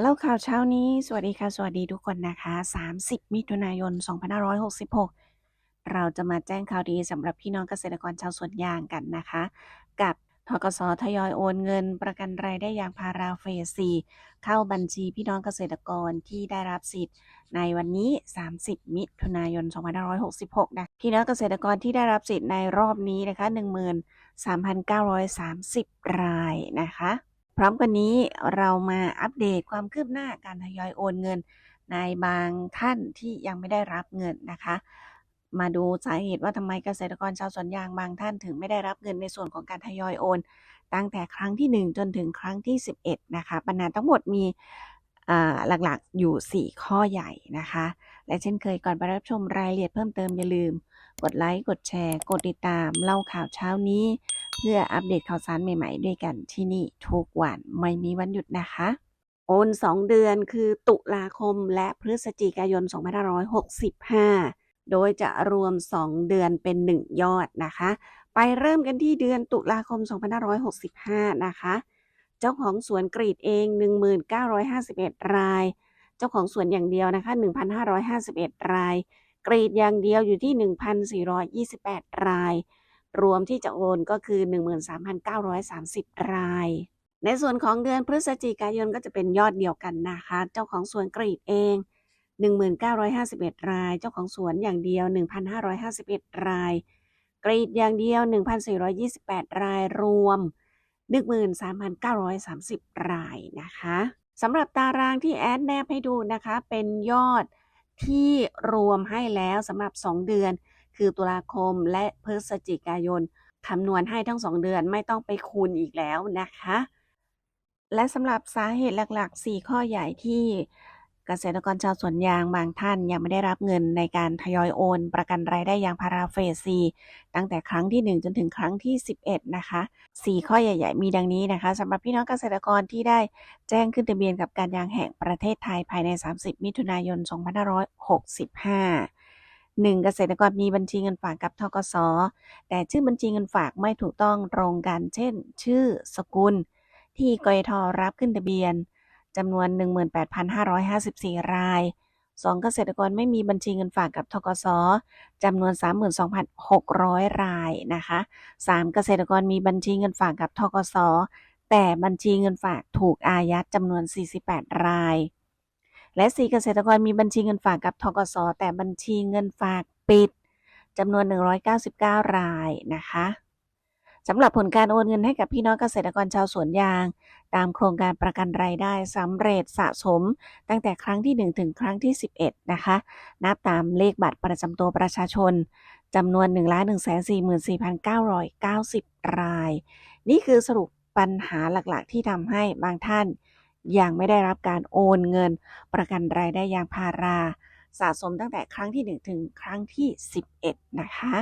เล่าข่าวเช้านี้ สวัสดีค่ะ สวัสดีทุกคนนะคะ 30 มิถุนายน 2566 เราจะมาแจ้งข่าวดีสำหรับพี่น้องเกษตรกรชาวสวนยางกันนะคะ กับธกสทยอยโอนเงิน ประกันรายได้ยางพาราเฟส4เข้าบัญชีพี่น้องเกษตรกรที่ได้รับสิทธิ์ ในวันนี้ 30 มิถุนายน 2566 นะพี่น้องเกษตรกรที่ได้รับสิทธิ์ในรอบนี้นะคะ 13,930 รายนะคะ พร้อมกันนี้เรามาอัปเดตความคืบหน้าการทยอยโอนเงิน ในบางท่านที่ยังไม่ได้รับเงินนะคะ มาดูสาเหตุว่าทำไมเกษตรกรชาวสวนยางบางท่านถึงไม่ได้รับเงินในส่วนของการทยอยโอน ตั้งแต่ครั้งที่ 1 จนถึงครั้งที่ 11 นะคะ ปัญหาทั้งหมดมีหลักๆอยู่ 4 ข้อใหญ่นะคะ และเช่นเคยก่อนไปรับชมรายละเอียดเพิ่มเติมอย่าลืม กดไลค์ กดแชร์ กดติดตามเล่าข่าวเช้านี้ เพื่ออัปเดตข่าวสารใหม่ๆ ด้วยกันที่นี่ทุกวันไม่มีวันหยุดนะคะ โอน 2 เดือนคือตุลาคมและพฤศจิกายน 2565 โดยจะรวม 2 เดือนเป็น 1 ยอดนะคะ ไปเริ่มกันที่เดือนตุลาคม 2565 นะคะ เจ้าของสวนกรีดเอง 1951 ราย เจ้าของสวนอย่างเดียวนะคะ 1,551 ราย กรีดอย่างเดียวอยู่ที่ 1,428 ราย รวมที่จะโอนก็คือ 13,930 ราย ในส่วนของเดือนพฤศจิกายนก็จะเป็นยอดเดียวกันนะคะ เจ้าของสวนกรีดเอง 1951 ราย เจ้าของสวนอย่างเดียว 1,551 ราย กรีดอย่างเดียว 1,428 รายรวม 13,930 รายนะคะสำหรับตารางที่แอดแนบให้ดูนะคะ เป็นยอดที่รวมให้แล้วสำหรับ 2 เดือน คือตุลาคมและพฤศจิกายนคำนวณให้ทั้ง2เดือนไม่ต้องไปคูณอีกแล้วนะคะ และสำหรับสาเหตุหลักๆ 4 ข้อใหญ่ที่เกษตรกรชาวสวนยางบางท่านยังไม่ได้รับเงินในการทยอยโอน ประกันรายได้ยางพาราเฟส4ตั้งแต่ครั้งที่ 1 จนถึงครั้งที่ 11 นะคะ 4 ข้อใหญ่ ๆ มีดังนี้นะคะสำหรับพี่น้องเกษตรกรที่ได้แจ้งขึ้นทะเบียนกับการยางแห่งประเทศไทยภายใน 30 มิถุนายน 2565 1. เกษตรกรมีบัญชีเงินฝากกับทกสแต่ชื่อบัญชีเงินฝากไม่ถูกต้องตรงกัน เช่น ชื่อ สกุล ที่กยทรับขึ้นทะเบียนจำนวน 18,554 ราย 2. เกษตรกรไม่มีบัญชีเงินฝากกับทกสจำนวน 32,600 รายนะคะ 3. เกษตรกรมีบัญชีเงินฝากกับทกสแต่บัญชีเงินฝากถูกอายัดจำนวน 48 ราย และ 4 เกษตรกรมีบัญชีเงินฝากกับทกสแต่บัญชีเงินฝากปิดจำนวน 199 รายนะคะสำหรับผลการโอนเงินให้กับพี่น้องเกษตรกรชาวสวนยาง ตามโครงการประกันรายได้สำเร็จสะสม ตั้งแต่ครั้งที่ 1 ถึงครั้งที่ 11 นะคะ นับตามเลขบัตรประจำตัวประชาชนจำนวน 1 1 4 4 9 9 0 ราย นี่คือสรุปปัญหาหลักๆ ที่ทำให้บางท่าน ยังไม่ได้รับการโอนเงิน ประกันรายได้ยางพารา สะสมตั้งแต่ครั้งที่ 1 ถึงครั้งที่ 11 นะคะ